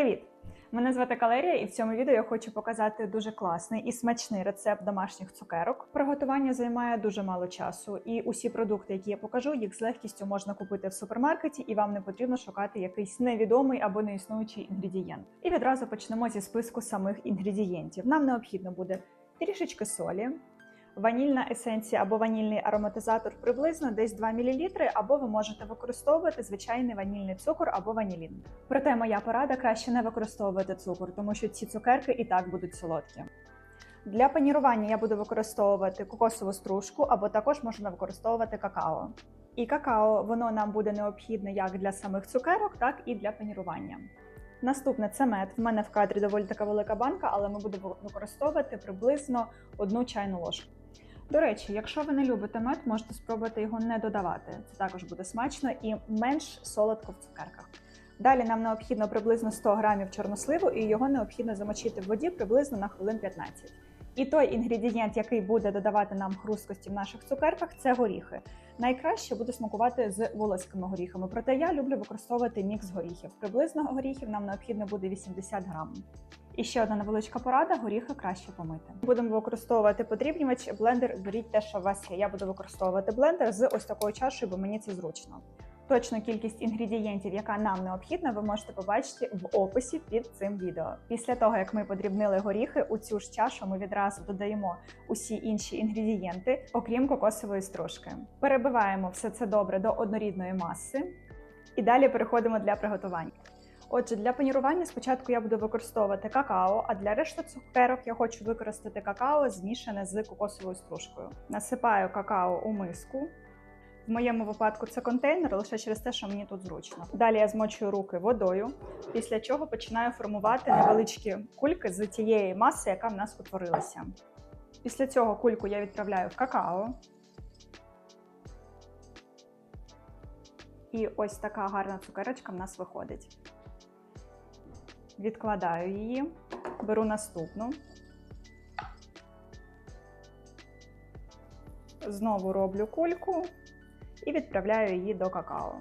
Привіт! Мене звати Калерія, і в цьому відео я хочу показати дуже класний і смачний рецепт домашніх цукерок. Приготування займає дуже мало часу, і усі продукти, які я покажу, їх з легкістю можна купити в супермаркеті, і вам не потрібно шукати якийсь невідомий або неіснуючий інгредієнт. І відразу почнемо зі списку самих інгредієнтів. Нам необхідно буде трішечки солі, ванільна есенція або ванільний ароматизатор приблизно десь 2 мл, або ви можете використовувати звичайний ванільний цукор або ванілін. Проте моя порада краще не використовувати цукор, тому що ці цукерки і так будуть солодкі. Для панірування я буду використовувати кокосову стружку, або також можна використовувати какао. І какао воно нам буде необхідне як для самих цукерок, так і для панірування. Наступне це мед. В мене в кадрі доволі така велика банка, але ми будемо використовувати приблизно одну чайну ложку. До речі, якщо ви не любите мед, можете спробувати його не додавати. Це також буде смачно і менш солодко в цукерках. Далі нам необхідно приблизно 100 грамів чорносливу, і його необхідно замочити в воді приблизно на хвилин 15. І той інгредієнт, який буде додавати нам хрусткості в наших цукерках, це горіхи. Найкраще буде смакувати з волоськими горіхами. Проте я люблю використовувати мікс горіхів. Приблизно горіхів нам необхідно буде 80 грам. І ще одна невеличка порада: горіхи краще помити. Будемо використовувати подрібнювач. Блендер беріть те, що у вас є. Я буду використовувати блендер з ось такою чашею, бо мені це зручно. Точну кількість інгредієнтів, яка нам необхідна, ви можете побачити в описі під цим відео. Після того, як ми подрібнили горіхи, у цю ж чашу ми відразу додаємо усі інші інгредієнти, окрім кокосової стружки. Перебиваємо все це добре до однорідної маси. І далі переходимо для приготування. Отже, для панірування спочатку я буду використовувати какао, а для решти цукерок я хочу використати какао, змішане з кокосовою стружкою. Насипаю какао у миску. В моєму випадку це контейнер лише через те, що мені тут зручно. Далі я змочую руки водою, після чого починаю формувати невеличкі кульки з тієї маси, яка в нас утворилася. Після цього кульку я відправляю в какао. І ось така гарна цукерочка в нас виходить. Відкладаю її, беру наступну. Знову роблю кульку і відправляю її до какао.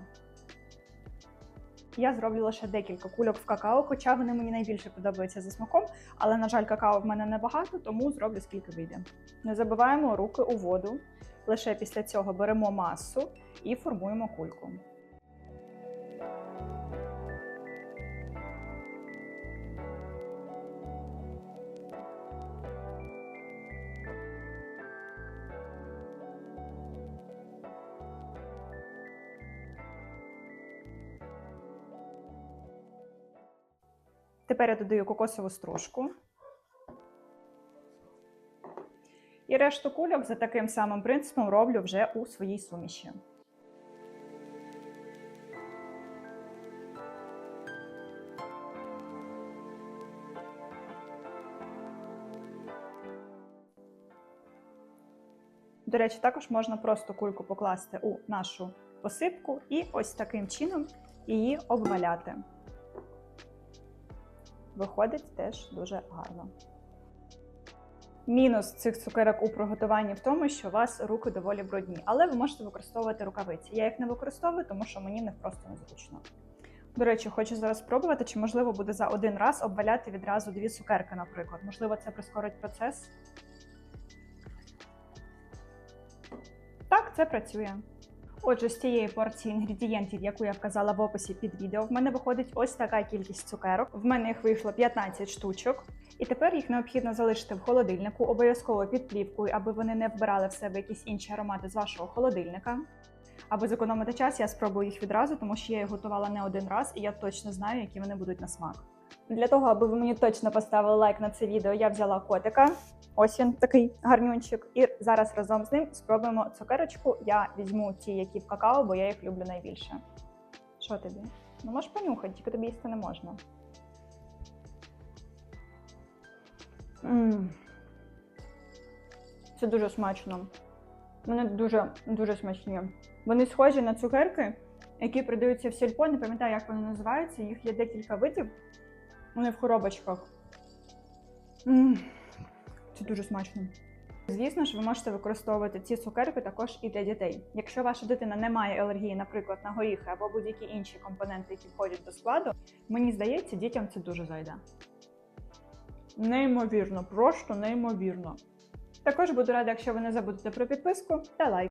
Я зроблю лише декілька кульок в какао, хоча вони мені найбільше подобаються за смаком, але, на жаль, какао в мене небагато, тому зроблю скільки вийде. Не забиваємо руки у воду. Лише після цього беремо масу і формуємо кульку. Тепер я додаю кокосову стружку. І решту кульок за таким самим принципом роблю вже у своїй суміші. До речі, також можна просто кульку покласти у нашу посипку і ось таким чином її обваляти виходить теж дуже гарно. Мінус цих цукерок у приготуванні в тому, що у вас руки доволі брудні, але ви можете використовувати рукавиці. Я їх не використовую, тому що мені них просто незручно. До речі, хочу зараз спробувати, чи можливо буде за один раз обваляти відразу дві цукерки, наприклад. Можливо, це прискорить процес. Так, це працює. Отже, з цієї порції інгредієнтів, яку я вказала в описі під відео, в мене виходить ось така кількість цукерок. В мене їх вийшло 15 штучок. І тепер їх необхідно залишити в холодильнику, обов'язково під плівкою, аби вони не вбирали в себе якісь інші аромати з вашого холодильника. Аби зекономити час, я спробую їх відразу, тому що я їх готувала не один раз, і я точно знаю, які вони будуть на смак. Для того, аби ви мені точно поставили лайк на це відео, я взяла котика. Ось він такий гарнюнчик. І зараз разом з ним спробуємо цукерочку. Я візьму ті, які в какао, бо я їх люблю найбільше. Що тобі? Ну можеш понюхати, тільки тобі їсти не можна. Ммм. Це дуже смачно. Вони дуже дуже смачні. Вони схожі на цукерки, які продаються в сільпо. Не пам'ятаю, як вони називаються. Їх є декілька видів. Вони в коробочках. Це дуже смачно. Звісно ж, ви можете використовувати ці цукерки також і для дітей. Якщо ваша дитина не має алергії, наприклад, на горіхи або будь-які інші компоненти, які входять до складу, мені здається, дітям це дуже зайде. Неймовірно, просто неймовірно. Також буду рада, якщо ви не забудете про підписку та лайк.